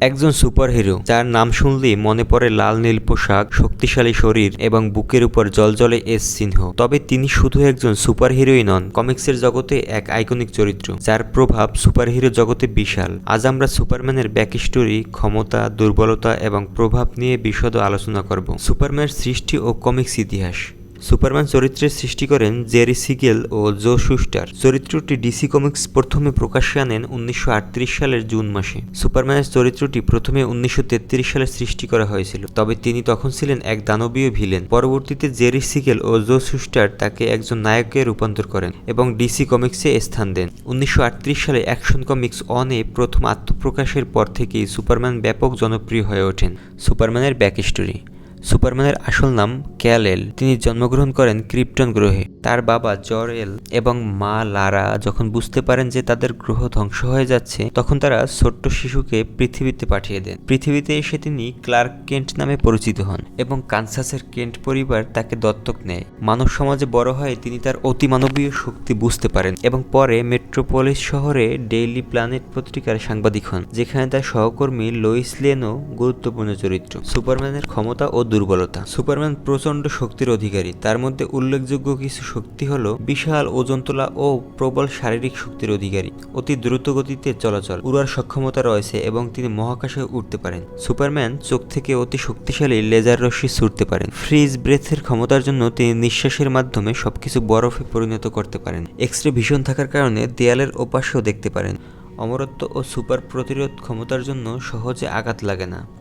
একজন সুপারহিরো, যার নাম শুনলেই মনে পড়ে লাল নীল পোশাক, শক্তিশালী শরীর এবং বুকের উপর জলজলে এস চিহ্ন। তবে তিনি শুধু একজন সুপারহিরোই নন, কমিক্সের জগতে এক আইকনিক চরিত্র, যার প্রভাব সুপারহিরো জগতে বিশাল। আজ আমরা সুপারম্যানের ব্যাক স্টোরি ক্ষমতা, দুর্বলতা এবং প্রভাব নিয়ে বিশদ আলোচনা করব। সুপারম্যানের সৃষ্টি ও কমিক্স ইতিহাস। সুপারম্যান চরিত্রের সৃষ্টি করেন জেরি সিগেল ও জো শুস্টার চরিত্রটি ডিসি কমিক্স প্রথমে প্রকাশ্যে আনেন উনিশশো আটত্রিশ সালের জুন মাসে। সুপারম্যানের চরিত্রটি প্রথমে উনিশশো সালে সৃষ্টি করা হয়েছিল, তবে তিনি তখন ছিলেন এক দানবীয় ভিলেন। পরবর্তীতে জেরি সিগেল ও জো শুস্টার তাকে একজন নায়কে রূপান্তর করেন এবং ডিসি কমিক্সে স্থান দেন। উনিশশো আটত্রিশ সালে অ্যাকশন কমিক্স অনে প্রথম আত্মপ্রকাশের পর থেকেই সুপারম্যান ব্যাপক জনপ্রিয় হয়ে ওঠেন। সুপারম্যানের ব্যাক স্টোরি সুপারম্যানের আসল নাম ক্যাল এল। তিনি জন্মগ্রহণ করেন ক্রিপ্টন গ্রহে। তার বাবা জর এল এবং মা লারা যখন বুঝতে পারেন যে তাদের গ্রহ ধ্বংস হয়ে যাচ্ছে, তখন তারা ছোট্ট শিশুকে পৃথিবীতে পাঠিয়ে দেন। পৃথিবীতে এসে তিনি ক্লার্ক কেন্ট নামে পরিচিত হন এবং কানসাসের কেন্ট পরিবার তাকে দত্তক নেয়। মানব সমাজে বড় হয়ে তিনি তার অতিমানবীয় শক্তি বুঝতে পারেন এবং পরে মেট্রোপলিস শহরে ডেইলি প্ল্যানেট পত্রিকার সাংবাদিক হন, যেখানে তার সহকর্মী লোইস লেনও গুরুত্বপূর্ণ চরিত্র। সুপারম্যানের ক্ষমতা ও দুর্বলতা। সুপারম্যান প্রচণ্ড শক্তির অধিকারী। তার মধ্যে উল্লেখযোগ্য কিছু শক্তি হল বিশাল ওজন তোলা ও প্রবল শারীরিক শক্তির অধিকারী। অতি দ্রুত গতিতে চলাচল। উড়ার সক্ষমতা রয়েছে এবং তিনি মহাকাশে উঠতে পারেন। সুপারম্যান চোখ থেকে অতি শক্তিশালী লেজার রশ্মি ছুটতে পারেন। ফ্রিজ ব্রেথের ক্ষমতার জন্য তিনি নিঃশ্বাসের মাধ্যমে সবকিছু বরফে পরিণত করতে পারেন। এক্স রে ভীষণ থাকার কারণে দেয়ালের ওপাশেও দেখতে পারেন। অমরত্ব ও সুপার প্রতিরোধ ক্ষমতার জন্য সহজে আঘাত লাগে না।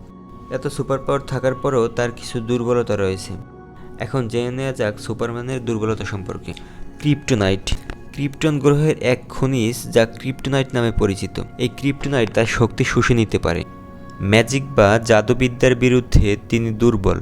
এত সুপার পাওয়ার থাকার পরেও তার কিছু দুর্বলতা রয়েছে। এখন জেনে নেওয়া যাক সুপারম্যানের দুর্বলতা সম্পর্কে। ক্রিপ্টোনাইট। ক্রিপ্টন গ্রহের এক খনিজ যা ক্রিপ্টোনাইট নামে পরিচিত। এই ক্রিপ্টোনাইট তার শক্তি শুষে নিতে পারে। ম্যাজিক বা জাদুবিদ্যার বিরুদ্ধে তিনি দুর্বল।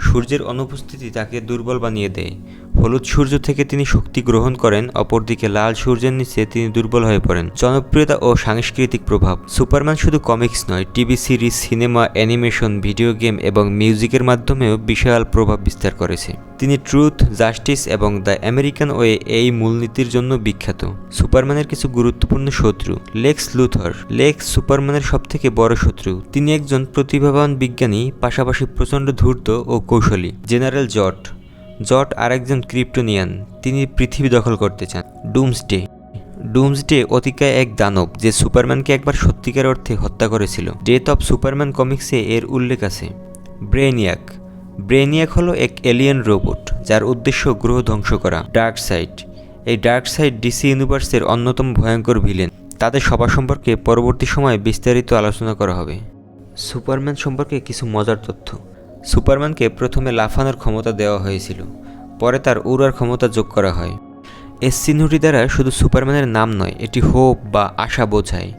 সূর্যের অনুপস্থিতি তাকে দুর্বল বানিয়ে দেয়। হলুদ সূর্য থেকে তিনি শক্তি গ্রহণ করেন, অপরদিকে লাল সূর্যের নিচে তিনি দুর্বল হয়ে পড়েন। জনপ্রিয়তা ও সাংস্কৃতিক প্রভাব। সুপারম্যান শুধু কমিক্স নয়, TV series, cinema, animation, video game এবং মিউজিকের মাধ্যমেও বিশাল প্রভাব বিস্তার করেছে। তিনি ট্রুথ, জাস্টিস এবং দ্য আমেরিকান ওয়ে এই মূলনীতির জন্য বিখ্যাত। সুপারম্যানের কিছু গুরুত্বপূর্ণ শত্রু, লেক্স লুথর। লেক্স সুপারম্যানের সবথেকে বড় শত্রু। তিনি একজন প্রতিভাবান বিজ্ঞানী, পাশাপাশি প্রচণ্ড ধূর্ত ও কৌশলী। জেনারেল জট। জট আরেকজন ক্রিপ্টোনিয়ান। তিনি পৃথিবী দখল করতে চান। ডুমসডে। ডুমসডে অতিকায় এক দানব যে সুপারম্যানকে একবার সত্যিকার অর্থে হত্যা করেছিল। ডেথ অফ সুপারম্যান কমিক্সে এর উল্লেখ আছে। ব্রেনিয়াক ব্রেনিয়াক হলো এক এলিয়েন রোবট, যার উদ্দেশ্য গ্রহ ধ্বংস করা। ডার্ক সাইড এই ডার্ক সাইড ডিসি ইউনিভার্সের অন্যতম ভয়ঙ্কর ভিলেন। তাদের সবার সম্পর্কে পরবর্তী সময়ে বিস্তারিত আলোচনা করা হবে। সুপারম্যান সম্পর্কে কিছু মজার তথ্য। সুপারম্যানকে প্রথমে লাফানোর ক্ষমতা দেওয়া হয়েছিল, পরে তার উড়ার ক্ষমতা যোগ করা হয়। এস চিহ্নটি দ্বারা শুধু সুপারম্যানের নাম নয়, এটি হোপ বা আশা বোঝায়,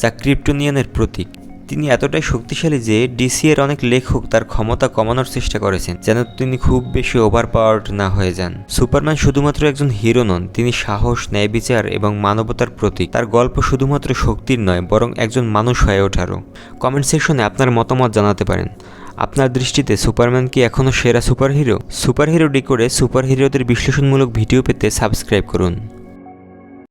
যা ক্রিপ্টোনিয়ানের প্রতীক। তিনি এতটাই শক্তিশালী যে ডিসি এর অনেক লেখক তার ক্ষমতা কমানোর চেষ্টা করেছেন, যেন তিনি খুব বেশি ওভার পাওয়ার্ড না হয়ে যান। সুপারম্যান শুধুমাত্র একজন হিরো নন, তিনি সাহস ন্যায় বিচার এবং মানবতার প্রতীক। তার গল্প শুধুমাত্র শক্তির নয়, বরং একজন মানুষ হয়ে ওঠারও। কমেন্ট সেকশনে আপনার মতামত জানাতে পারেন। আপনার দৃষ্টিতে সুপারম্যান কি এখনও সেরা সুপারহিরো? সুপারহিরো ডিকোডে সুপারহিরোদের বিশ্লেষণমূলক ভিডিও পেতে সাবস্ক্রাইব করুন।